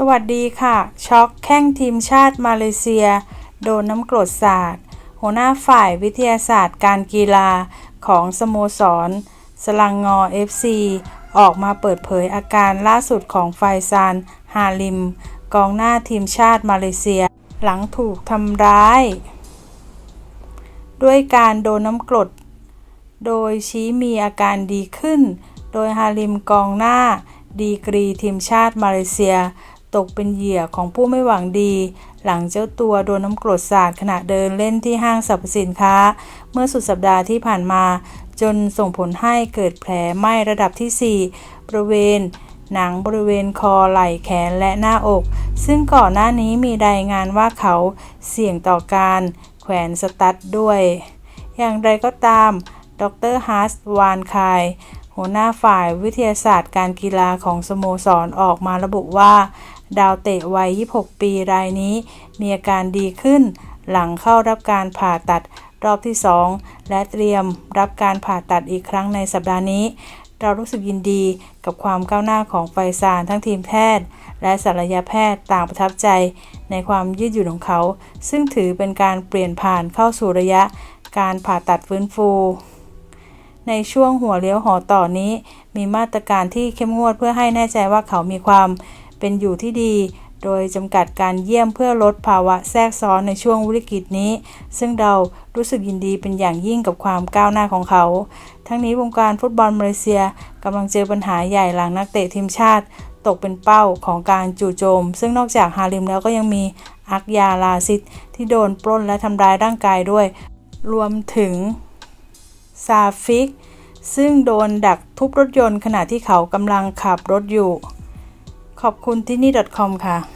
สวัสดีค่ะ ช็อกแข้งทีมชาติมาเลเซีย โดนน้ำกรดสาดหัวหน้าฝ่ายวิทยาศาสตร์การกีฬาของสโมสร สลังงอ FC ออกมาเปิดเผยอาการล่าสุดของไฟซานฮาลิม กองหน้าทีมชาติมาเลเซีย หลังถูกทำร้าย ด้วยการโดนน้ำกรด โดยชี้มีอาการดีขึ้น โดยฮาลิมกองหน้าดีกรีทีมชาติมาเลเซีย ตกเป็นเหยื่อของผู้ไม่หวังดี หลังเจ้าตัวโดนน้ำกรดสาดขณะเดินเล่นที่ห้างสรรพสินค้า เมื่อสุดสัปดาห์ที่ผ่านมา จนส่งผลให้เกิดแผลไหม้ระดับที่ 4 บริเวณ หนังบริเวณคอไหล่แขนและหน้าอก ซึ่งก่อนหน้านี้มีรายงานว่าเขาเสี่ยงต่อการแขวนสตั๊ดด้วย อย่างไรก็ตาม ดรฮัสวานคายหัวหน้าฝ่ายวิทยาศาสตร์การกีฬาของสโมสรออกมาระบุว่า ดาวเตะวัย 26 ปีรายนี้ มีอาการดีขึ้น หลังเข้ารับการผ่าตัดรอบที่ 2 และเตรียมรับการผ่าตัดอีกครั้งในสัปดาห์นี้ เรารู้สึกยินดีกับความก้าวหน้าของไฟซานทั้งทีมแพทย์ และศัลยแพทย์ต่างประทับใจ ในความยืดหยุ่นของเขา ซึ่งถือเป็นการเปลี่ยนผ่านเข้าสู่ระยะการผ่าตัดฟื้นฟู ในช่วงหัวเลี้ยวหอต่อนี้ มีมาตรการที่เข้มงวดเพื่อให้แน่ใจว่าเขามีความ เป็นอยู่ที่ดี โดยจำกัดการเยี่ยมเพื่อลดภาวะแทรกซ้อนในช่วงวิกฤตนี้ ซึ่งเรารู้สึกยินดีเป็นอย่างยิ่งกับความก้าวหน้าของเขา ทั้งนี้วงการฟุตบอลมาเลเซียกำลังเจอปัญหาใหญ่หลังนักเตะทีมชาติ ตกเป็นเป้าของการจู่โจม ซึ่งนอกจากฮาริมแล้วก็ยังมีอักยาลาซิดที่โดนปล้นและทำร้ายร่างกายด้วย รวมถึงซาฟิกซึ่งโดนดักทุบรถยนต์ขณะที่เขากำลังขับรถอยู่ ขอบคุณที่นี่ .com ค่ะ